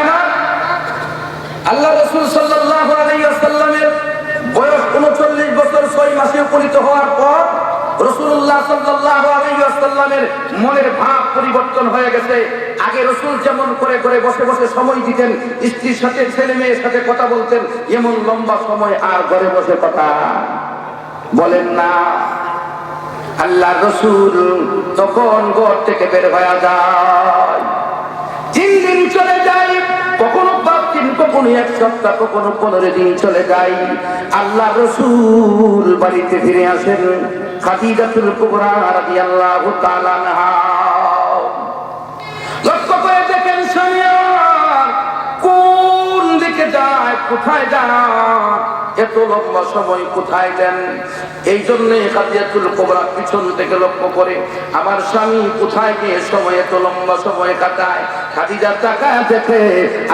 আমার, আল্লাহ রসুল বয়স 39 বছর 6 মাসে উপনীত হওয়ার পর রসুল্লাহ ভাব পরিবর্তন হয়ে গেছে। আগে রসুল যেমন করে করে বসে বসে সময় দিতেন, স্ত্রীর সাথে, ছেলে মেয়ের সাথে কথা বলতেন, এমন লম্বা সময় আর ঘরে বসে কথা বলেন না। আল্লাহ রসুল তখন ঘর থেকে বের হয়ে যায়। চলে যায়। কখনো পাঁচ দিন কখনো এক সপ্তাহ, কখনো পনেরো দিন চলে যায়। আল্লাহ রসুল বাড়িতে ফিরে আসেন। খাদিজাতুল কুবরা রাদিয়াল্লাহু তাআলা আনহা। লক্ষ্য করে দেখেন স্বামী কোন দিকে যায়, কোথায় যায়? এত লম্বা সময় কোথায় দেন? এই জন্য কাদিয়াতুল কোবরা পিছন থেকে লক্ষ্য করে, আমার স্বামী কোথায় গিয়ে সময় এত লম্বা সময় কাটায়? খাদিজা টাকা দেখে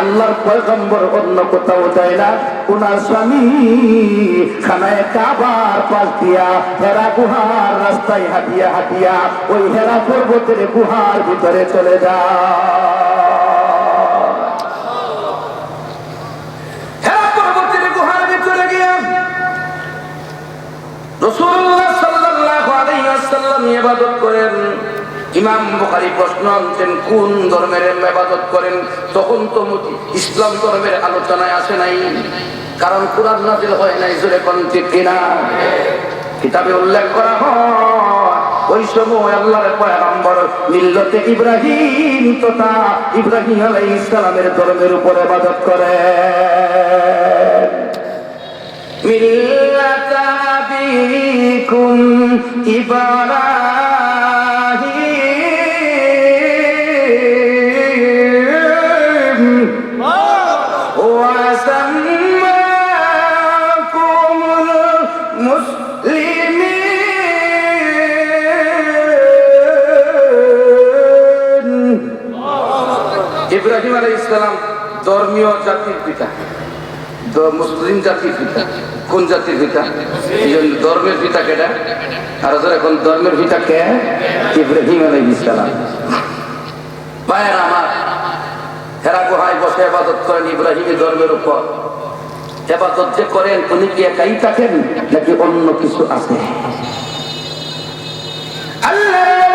আল্লাহর পয়গম্বর অন্য কোথাও যায় না। ওনার স্বামী খানায় কাবার পাশ দিয়া হেরা গুহার রাস্তায় হাঁটিয়া হাঁটিয়া ওই হেরা পর্বতের গুহার ভিতরে চলে যায় হেরা পর্বতের গুহার ভিতরে গিয়া কোন ধর্মের তখন নাই। উল্লেখ ইব্রাহিম তথা ইব্রাহিম আলাইহিস সালামের ধর্মের উপর ইবাদত করে মিল্লাতা أبيكم إبراهيم وسماكم المسلمين ইব্রাহিম আলাই ইসলাম ধর্মীয় জাতির পিতা দ- মুসলিম জাতির পিতা। কোন জাতির পিতা? এই জন্য ধর্মের পিতা কেটা আর এখন ধর্মের পিতা কে? ইব্রাহিম আলাই ইসলাম ভাইয়ের আমার, হেরা গুহায় বসে আবাদত করেন ইব্রাহিমী ধর্মের উপর। এবাদত যে করেন, উনি কি একাই থাকেন নাকি অন্য কিছু আছে? আল্লাহ!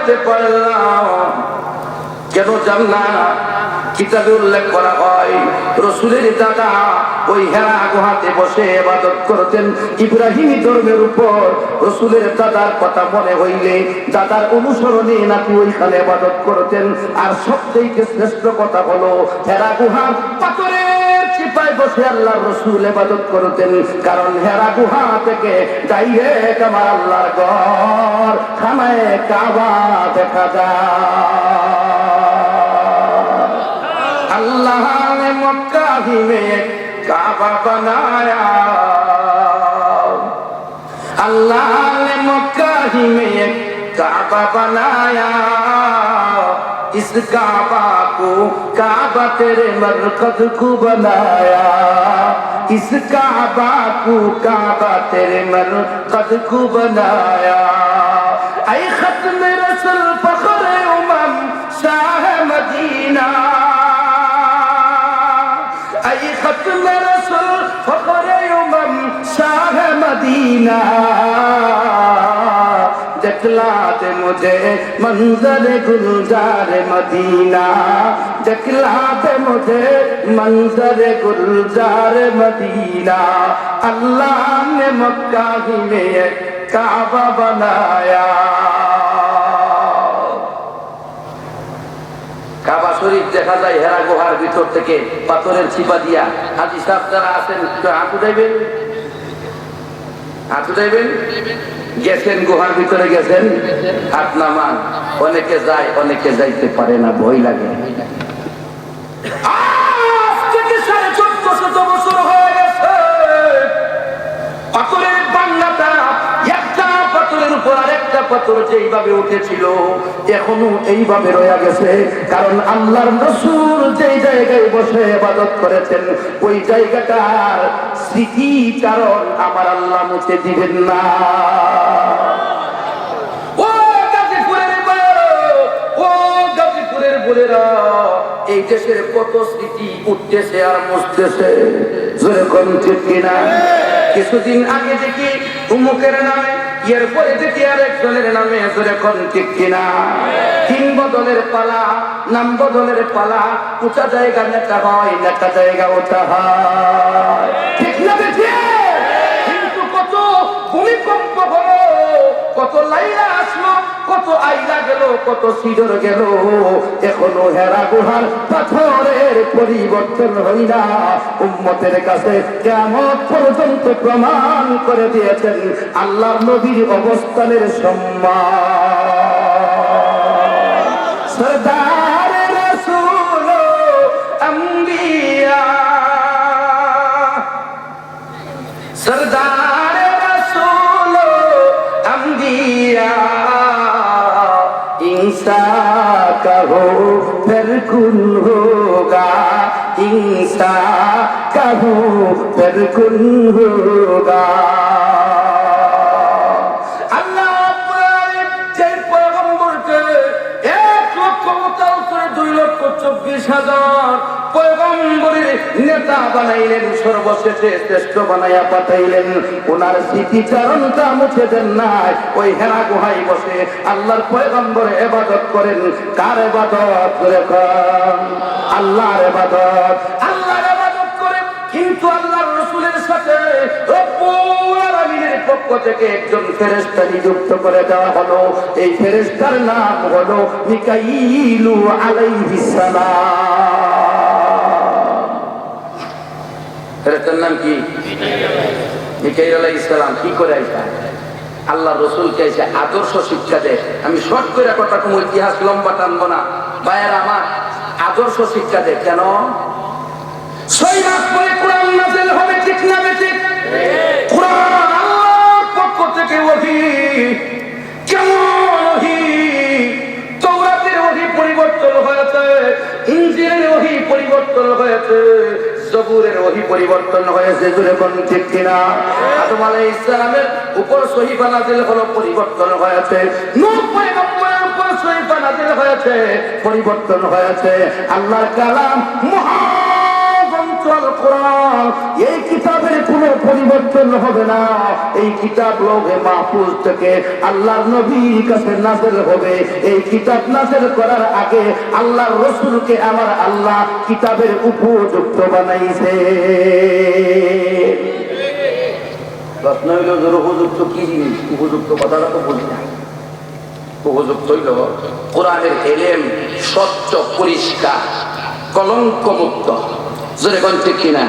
যেতে পারলাম। কেন জান না? কিতাবে উল্লেখ করা হয়, রসুলের দাদা ওই হেরা গুহাতে বসে এবাদত করতেন। ইব্রাহিমী ধর্মের উপর রসুলের দাদার কথা মনে হইলে দাদার অনুসরণে নাকি ওইখানে এবাদত করতেন। আর সবচেয়ে শ্রেষ্ঠ কথা হলো, হেরা গুহার পাথরের চিপায় বসে আল্লাহ রসুল এবাদত করতেন কারণ হেরা গুহা থেকে ডাইরেক্ট আমার আল্লাহর ঘর খানায় কাবা দেখা যায় अल्लाह ने मक्का ही में एक काबा बनाया अल्लाह ने मक्का ही में एक काबा बनाया इस काबा को काबा तेरे मरकज को बनाया इस काबा को काबा तेरे मरकज को बनाया ऐ खत्म रसूल फखर उमम शाह मदीना ऐ खत्म रसूल फखर उमम शाह मदीना دکھلاتے مجھے منظر گلزار مدینہ دکھلاتے مجھے منظر گلزار مدینہ اللہ نے مکہ ہی میں کعبہ بنایا কাবা শরীফ দেখা যায় হেরা গুহার ভিতর থেকে পাথরের ছিপা দিয়া হাজি সাহেব যারা আছেন হাঁটু দেবেন হাঁটু দেবেন গেছেন গুহার ভিতরে গেছেন? হাত নামান। অনেকে যায় অনেকে যাইতে পারে না ভয় লাগে। পাথর যেইভাবে উঠেছিল, এখনও এইভাবে রয়ে গেছে। কারণ আল্লাহর রসুল যেই জায়গায় বসে ইবাদত করেছেন, ওই জায়গাটার স্মৃতিচারণ আমার আল্লাহ মুছে দিবেন না। এই দেশের কত স্মৃতি উঠতেছে আর মুছতেছে। জোরে ঠিক কিনা? কিছুদিন আগে দেখি উমুকের নামে এর পরে আর এক দলের নামে জোরে কোন ঠিক কিনা। তিন বদলের পালা, নাম বদলের পালা উঠা জায়গা নেতা হয়, নেতা জায়গা ওঠা হয়। ঠিক না দেখি? কিন্তু কত ভূমিকম্প হলো, কত লাইলা আসলো আইলা গেল, কত সিডর গেল। এখনও হেরা গুহার পাথরের পরিবর্তন হই না। উম্মতের কাছে কেমন পর্যন্ত প্রমাণ করে দিয়েছেন আল্লাহ নবীর অবস্থানের সম্মান। সরদার फिर कुल होगा इंसा कहो फिर कुल होगा চব্বিশ হাজার পয়গম্বরের নেতা বানাইলেন, সর্বশেষে শ্রেষ্ঠ বানাইয়া পাঠাইলেন। ওনার স্মৃতিচারণটা মুছে দেন নাই, ওই হেরা গুহাই বসে আল্লাহর পয়গম্বর এবাদত করেন। কার এবাদত? আল্লাহর এবাদত। আল্লাহর এবাদত করেন কিন্তু আল্লাহর রসুলের সাথে পক্ষ থেকে একজন ফেরেশতা নিযুক্ত করে দেওয়া হলো। এই ফেরেশতার নাম হলো মিকাইলু ফেরেশতার নাম কি? মিকাইল কি করে আল্লাহ রসুলকে এসে আদর্শ শিক্ষা দেয়। আমি শর্ট করে কথা কোনো ইতিহাস লম্বা টানবো না। বায়ের আমার, আদর্শ শিক্ষা দেয়। কেন? ছয় মাস পরে কোরআন নাযিল হবে ঠিক না পরিবর্তন হয়েছে, জবুরের ওহি পরিবর্তন হয়েছে কোন ঠিক কিনা? আদম আলাই ইসলামের উপর সহিফা নাজিল হলো, পরিবর্তন হয়েছে পরিবর্তন হয়েছে। আল্লাহর কালাম মহা এই কিতাবের কোনো পরিবর্তন হবে না। এই কিতাব লোভে মাহফুজ থেকে আল্লাহর নবীর কাছে নাজেল হবে। এই কিতাব নাজেল করার আগে আল্লাহর রসুলকে আমার আল্লাহ কিতাবের উপযুক্ত বানাইছে। প্রশ্ন হইল যে উপযুক্ত কি জিনিস? উপযুক্ত কথাটা তো বুঝি না। উপযুক্ত হইল, কোরআনের এলেম স্বচ্ছ পরিষ্কার কলঙ্ক মুক্ত জোরে কোন? ঠিক কিনা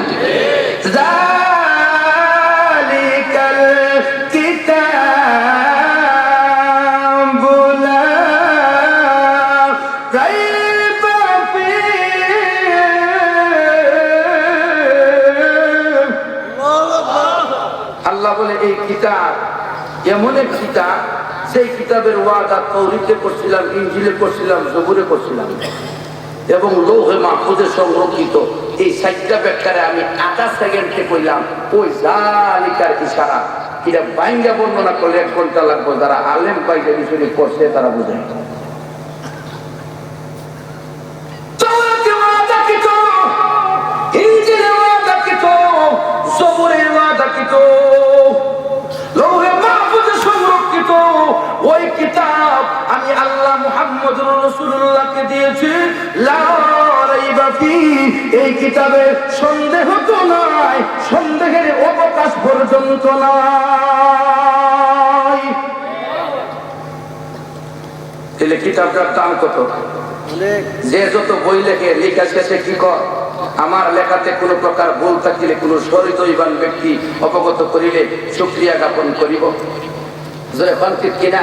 আল্লাহ বলে এই কিতাব এমন এক কিতাব সেই কিতাবের ওয়াদা তৌরিতে করছিলাম ইঞ্জিলে করছিলাম জবুরে করছিলাম। এবং লৌহে মাহফুজে সংরক্ষিত। এই সাইটটা ব্যাখ্যারে আমি আধা সেকেন্ডে কইলাম ওই জালিকার ইশারা। এটা বাইঙ্গা বর্ণনা করলে এক ঘণ্টা লাগবে যারা আলেম বাইরে বিষয়ে পড়ছে তারা বুঝে। ওয়াদাকৃত, কিতাব আমি আল্লাহ দিয়েছি। এই কিতাবে সন্দেহ তো নাই, সন্দেহের অবকাশ পর্যন্ত নাই। তাহলে কিতাবটার দাম কত? যে যত বই লেখে, লেখা শেষে কি কর? আমার লেখাতে কোনো প্রকার ভুল থাকিলে, কোনো সরিতইবান ব্যক্তি অবগত করিলে সুক্রিয়া জ্ঞাপন করিব। জোরে কোন ঠিক কিনা?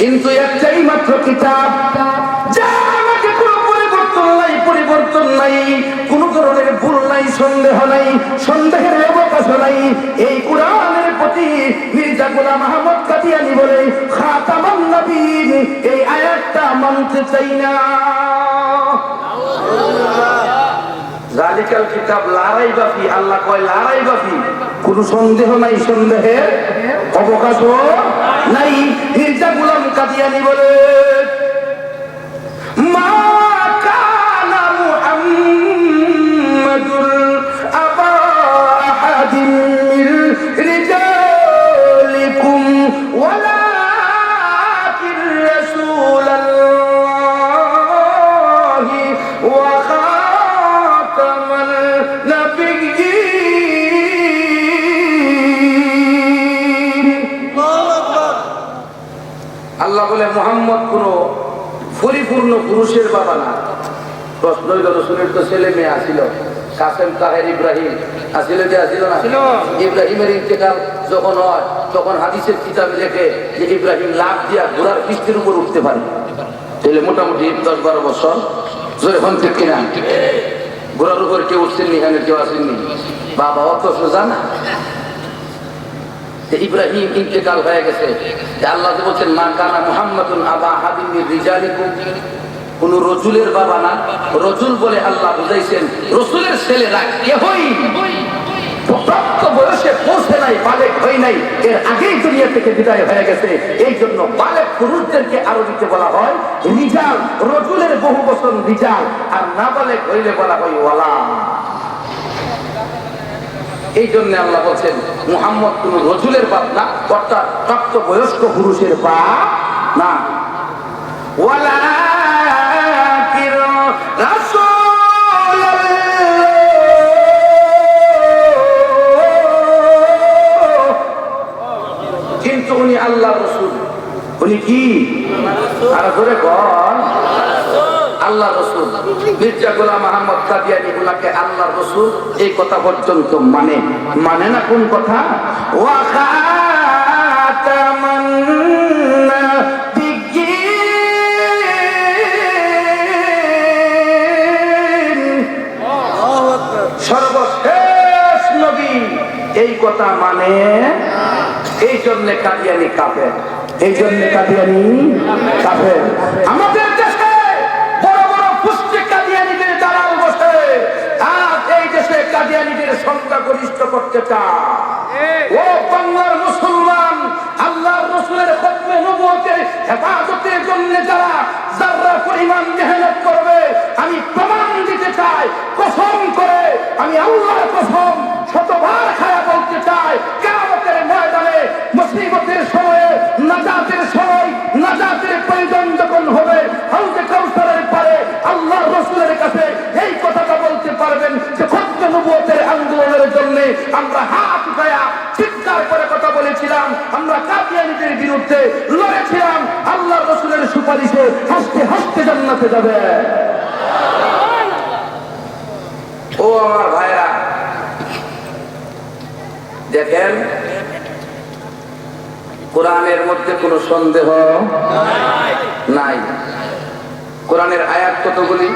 কিন্তু একটাই মাত্র কিতাব যা আমাকে কোনো পরিবর্তন নাই পরিবর্তন নাই কোন ধরনের ভুল নাই সন্দেহ নাই সন্দেহের অবকাশ নাই। এই কোরআনের প্রতি মির্জা গোলাম আহমদ কাদিয়ানি বলে খাতামান নবীন এই আয়াতটা মানতে চাই না। জালিকাল কিতাব লারাই বাফি আল্লাহ কয় লারাই বাফি কোন সন্দেহ নাই সন্দেহের অবকাশ নাই। হিরজা গুলাম কাদিয়ানি বলে মা পুরুষের বাবা না। প্রশ্ন হইল রসুলের তো ছেলে মেয়ে আসিল কাসেম তাহের ইব্রাহিম। আসিল যে আসিল না? ইব্রাহিমের ইন্তেকাল যখন হয় তখন হাদিসের কিতাবে লেখে যে ইব্রাহিম লাভ দিয়া ঘোড়ার কিস্তির উপর উঠতে পারে। তাহলে মোটামুটি দশ বারো বছর। জোরে হন ঠিক কিনা? ঘোড়ার উপর কেউ উঠছেন নি এখানে কেউ আসেননি? বাবা অত সোজা না? ইব্রাহিম ইন্তেকাল হয়ে গেছে। আল্লাহ বলছেন মা কানা মুহাম্মাদুন আবা হাবিবি রিজালিকুম। কোন রজুলের বাবা না। রজুল বলে আল্লাহ বুঝাইছেন রসুলের আরও দিতে বলা হয় বহু আর না বালেক হইলে বলা হয় ওয়ালা। এই জন্য আল্লাহ বলছেন, মুহাম্মদ কোন রজুলের বাপ না, অর্থাৎ প্রাপ্ত বয়স্ক পুরুষের বাপ না। ওয়ালাকিন উনি কি? আল্লাহ গোলাম আহমদ আল্লাহ এই কথা মানে। মানে না কোন কথা। সর্বশেষ নবী, এই কথা মানে? এই জন্য কাদিয়ানি কাফের। এই জন্য কাদিয়ানি কাফের। আমাদের দেশে বড় বড় পুষ্টি কাদিয়ানিদের দালাল বসে আজ এই দেশে কাদিয়ানিদের সংখ্যা গরিষ্ঠ করতে চায়। ও বাংলার মুসলমান, আল্লাহর রসুলের খতমে নবুয়তের হেফাজতের জন্য যারা যারা পরিমাণ মেহনত করবে, আমি প্রমাণ দিতে চাই, কসম করে আমি আল্লাহর কসম বলেছিলাম, আমরা কাদিয়ানিদের বিরুদ্ধে লড়েছিলাম আল্লাহ রসুলের সুপারিশে হাসতে হাসতে জান্নাতে যাবে। ও আমার ভাইরা, দেখেন, কোরআনের মধ্যে কোনো সন্দেহ নাই। কোরআনের আয়াত কতগুলি?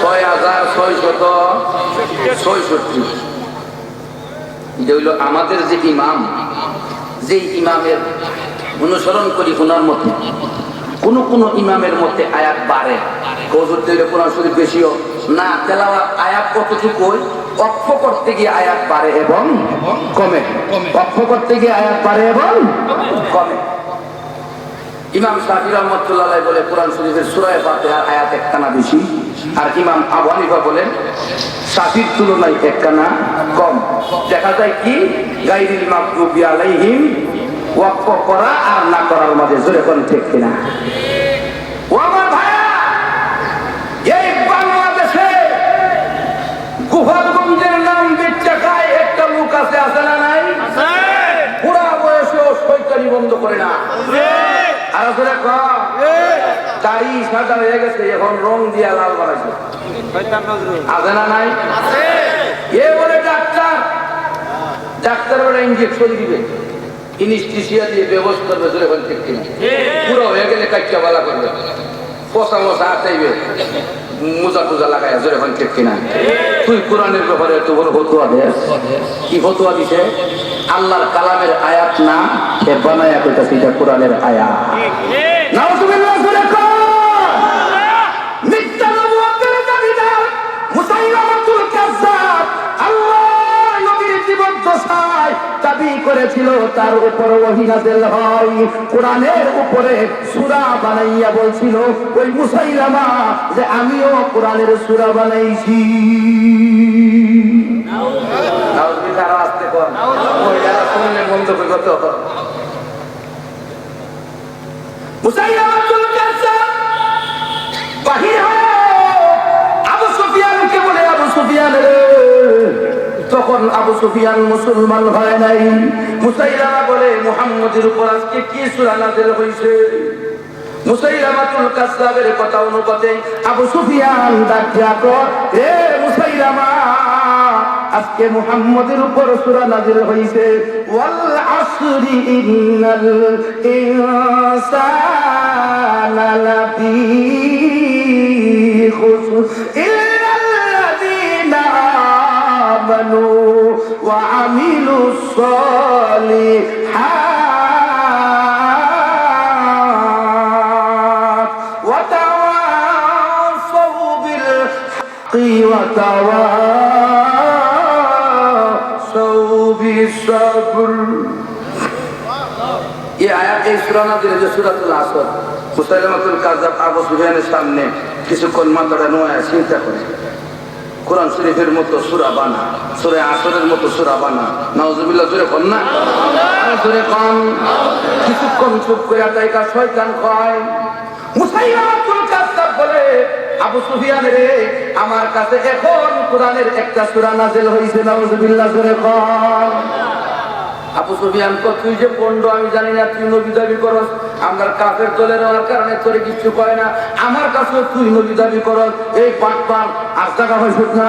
ছয় হাজার ছয়শত ছয়ষট্টি। এটা হইল আমাদের যে ইমাম, যে ইমামের অনুসরণ করি ওনার মতে, কোন কোন ইমামের মধ্যে আয়াত বাড়ে। কৌজুর থেকে কোরআন শরীফ বেশিও। না, তেলাওয়াত আয়াত কতটুকু অক্ষ করতে গিয়ে আয়াত বাড়ে এবং কমে। অক্ষ করতে গিয়ে আয়াত বাড়ে এবং কমে। ইমাম শাহি রহমতুল্লাহ বলে, কোরআন শরীফের সুরায় ফাতিহার আয়াত একখানা বেশি। আর ইমাম আবু হানিফা বলেন শাফির তুলনায় একখানা কম। দেখা যায় কি? গাইরিল মাকদুবি আলাইহিম ওয়াক্ফ করা আর না করার মাঝে জোরে কোন ঠিক কিনা? ও আমার ভাইয়া এই বাংলাদেশে গোপালগঞ্জের নাম বিচ্ছা খায় একটা লোক আছে আছে না নাই? পুরা বয়সেও সৈকারি বন্ধ করে না। আর করে কম দাড়ি সাদা হয়ে গেছে এখন রং দিয়া লাল বানাইছে আছে না নাই? এ বলে ডাক্তার ডাক্তার বলে ইঞ্জেকশন দিবে। ইনিস্টিসিয়া দিয়ে ব্যবস্থা করবে এখন ঠিক পুরো হয়ে গেলে কাচ্চা বালা করবে। পচা মশা আটাইবে। মোজা টুজা লাগাই জোরে হন ঠিক কিনা? তুই কোরআনের ব্যাপারে বড় হতুয়া দে। কি হতুয়া দিছে? আল্লাহর কালামের আয়াত না? সে বানায় কোরআনের আয়াত। দাবি করেছিল, তার উপর ওহী হয় কোরআনের উপরে সূরা বানাইয়া বলছিল, ওই মুসাইলামা, যে আমিও কোরআনের সূরা বানাইছি বাহির হও। আবু সুফিয়ানকে বলে, আবু সুফিয়ান রে। তখন আবু সুফিয়ান মুসলমান হয় নাই, মুসাইলামা বলে, মুহাম্মদের উপর আজকে কি সূরা নাযিল হইছে? মুসাইলামাতুল ওয়া তাওয়াসাউ বিল হাক্কি ওয়া তাওয়াসাউ বিস-সাবর এই আয়াত, এই সূরা নাযিল যে সূরাতুল আসর, মুসাইলামাতুল কাযাব আবু সুফিয়ানের সামনে কিছুক্ষণ মাথাটা নোয়া চিন্তা করে কোরআন শরীফের মতো সূরা বানা সূরা আসরের মতো সূরা বানা। নাউজুবিল্লাহ, জোরে কোন না? জোরে কোন। কিছুক্ষণ চুপ করে তাইকা শয়তান কয় মুসাইলামাতুল কাযাব বলে, আবু সুফিয়ান রে, আমার কাছে এখন কোরআনের একটা সূরা নাযিল হইছে, নাউজুবিল্লাহ, জোরে কোন। আবু সুফিয়ান কো তুই যে পণ্ড, আমি জানি না, তুই নবী দাবি করস। আমার কাফের দলের হওয়ার কারণে তোরে কিছু কয় না। আমার কাছে তুই নবী দাবি করস। এই পাট পাট আজ টাকা না।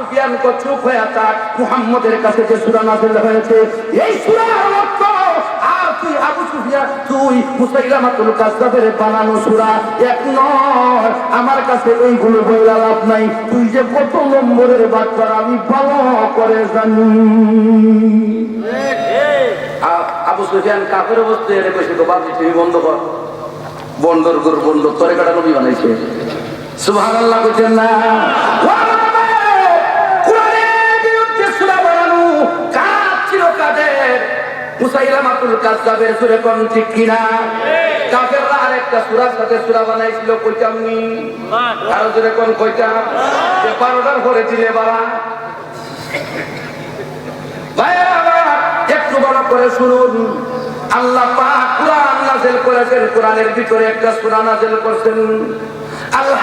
সুফিয়ান কো চুপ হয়ে থাক মুহাম্মদের কাছে যে সূরা নাযিল হয়েছে, এই সূরার অর্থ আর তুই আবু সুফিয়ান, তুই মুসাইলামাতুল বানানো সূরা। এক নয়, আমার কাছে বইলা লাভ নাই। তুই যে কত নম্বরের বাচ্চার আমি ভালো করে জানি। আবু সুফিয়ান অবস্থায় বন্ধ কর। বন্দর গর বন্দর তরে কাটা নবী বানাইছে। সুবহানাল্লাহ কইছেন না। মুসাইলামাতুল কাজ্জাবের সূরা কোন ঠিক কিনা? কাফেররা আরেকটা সূরার সাথে সূরা বানাইছিল, কইতাম নি? আর জোরে কোন কইতাম? যে বারোটার পরে দিলে বাবা। একটু বড় করে শুনুন। আল্লাহ পাক কোরআন নাযিল করেছেন, কোরআনের ভিতরে একটা সূরা নাযিল করেছেন। আল্লাহ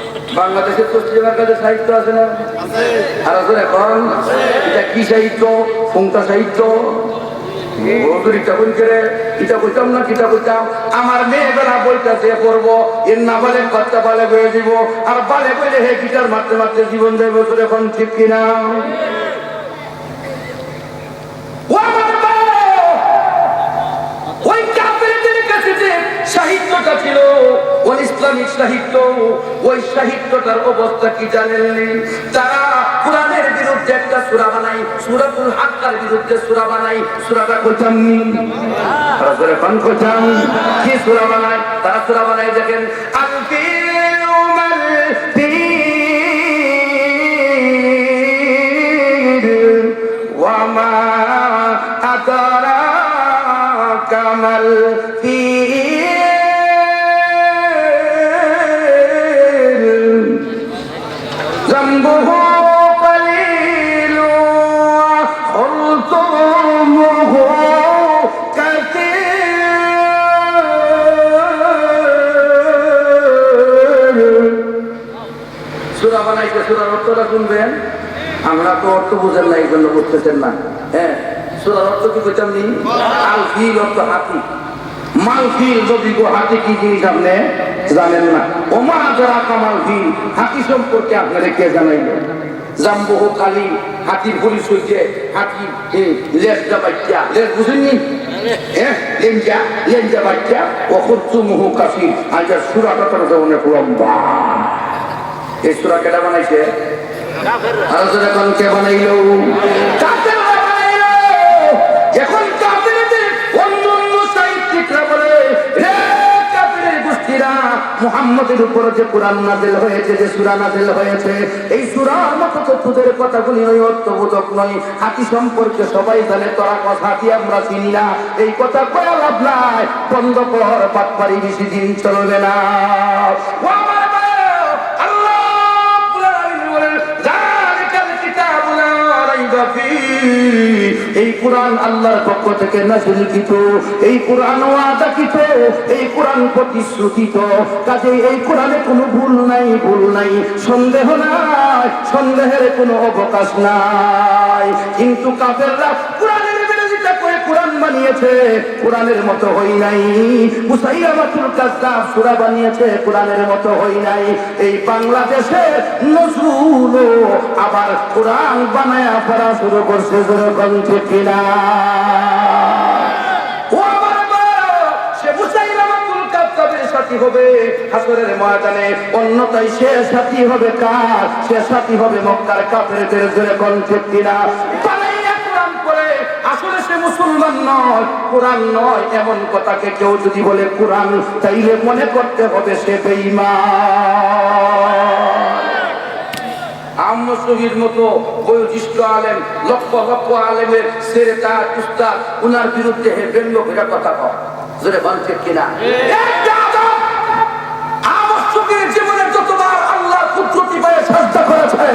বাংলাদেশের পশ্চিমের কাছে সাহিত্য আছে না? আর আছে এখন? এটা কি সাহিত্য? ফুংকা সাহিত্য? আমার মেয়ে বেলা বইটা দিয়ে পড়ব এর না বলে বাচ্চা বালে বয়ে দিব। আর বালে বইলে হে গিটার মারতে মারতে জীবন যাইব তোর এখন ঠিক কিনা? ও ওই কাফেরদের কাছে যে সাহিত্যটা ছিল ইসলামিক সাহিত্য ওই সাহিত্যটার অবস্থা কি জানেন তারা কোরআনের বিরুদ্ধে একটা সুরা বানাই সুরাতুল হাক্কার বিরুদ্ধে সুরা বানাই সুরাটা কোথাম তারা সুরা পান কইতাম কি সুরা বানায়? তারা সুরা বানায় দেখেন আলফিউ সুরা বানাইতে সুরার অর্থটা শুনবেন? আমরা তো অর্থ বুঝেন না এই জন্য বুঝতেছেন না। হ্যাঁ সুরার অর্থ কি নি আল ফিল অর্থ হাতি। মাল, ফিল যদি হাতি কি জিনিস আপনি জানেন না? ওমা জরা কামাল ফিল। হাতি সম্পর্কে আপনারা কে জানাইলেন জাম্বহ কালি হাতির পরিচয় যে হাতি লেজটা বাচ্চা। লেজ বুঝেননি? হ্যাঁ লেঞ্জা লেঞ্জা বাচ্চা। ও খুরচুমুহু কাফি আজ সুরাটা তো অনেক লম্বা। এই সূরা কেডা বানাইছে? আর বলে যে কোরআন নাযিল হয়েছে, যে সূরা নাযিল হয়েছে, এই সূরার মতো তো কথাগুলি ওই অর্থবোধক নয়। হাতি সম্পর্কে সবাই জানে, তোরা কথা হাতি আমরা চিনি না। এই কথা কয়া লাভ নাই। বন্ধ কর পাটপারি বেশি দিন চলবে না। এই কোরআন আল্লাহর পক্ষ থেকে নাজিলকৃত এই কোরআন ওয়াদাকৃত এই কোরআন প্রতিশ্রুতিত। কাজে এই কোরআনে কোনো ভুল নাই ভুল নাই। সন্দেহ নাই, সন্দেহের কোনো অবকাশ নাই। কিন্তু কাফেররা কোরআন বানিয়েছে, কোরআনের মতো হই নাই। মুসাইলামাতুল কাজ্জাব সূরা বানিয়েছে, কোরআনের মতো হই নাই। এই বাংলাদেশে নজরুল আবার কোরআন বানায়া পড়া শুরু করছে ঠিক কিনা? সাথী হবে কার? সে সাথী হবে মক্কার কাফেরদের যেরকম ঠিক কিনা? আসলে সে মুসলমান নয়, কোরআন নয়, এমন কথাকে কেউ যদি বলে কোরআন, তাইলে মনে করতে হবে সে বেঈমান। আম্মসহির মতো বয়োজ্যেষ্ঠ আলেম, লক্ষ লক্ষ আলেমের সেরেতা তুস্তা উনার বিরুদ্ধে হে ব্যঙ্গ করে কথা কয়। জোরে বানছে কিনা? আদম আবশ্যকের জীবনে যতবার আল্লাহর কুদরতি পায়ে সাজদা করেছে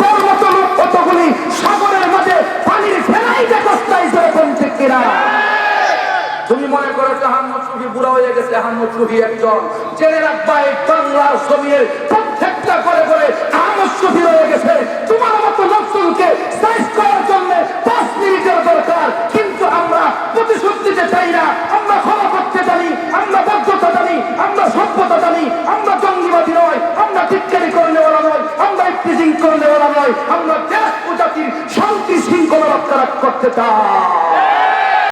তোর মতো লোক কতগুলি সাগরের মাঝে পানির ফেলাইতে কষ্টাইছে এরকম ঠিক কিনা তুমি মনে করো যে আহমদ বুড়া হয়ে গেছে আহমদ শফি একজন। জেনে রাখবা, এই বাংলার ছবির প্রত্যেকটা করে করে আহমদ শফি হয়ে গেছে। তোমার মতো লোকজনকে সাইজ করার জন্য পাঁচ মিনিটের দরকার। কিন্তু আমরা প্রতিশোধ দিতে চাই না। আমরা ক্ষমা করতে জানি, আমরা বদ্ধতা জানি, আমরা সভ্যতা জানি, আমরা জঙ্গিবাদী নয়, আমরা টিটকারি করে নেওয়ালা নয়, আমরা ইফতিজিং করে নেওয়ালা নয়, আমরা দেশ শান্তি শৃঙ্খলা রক্ষা করতে চাই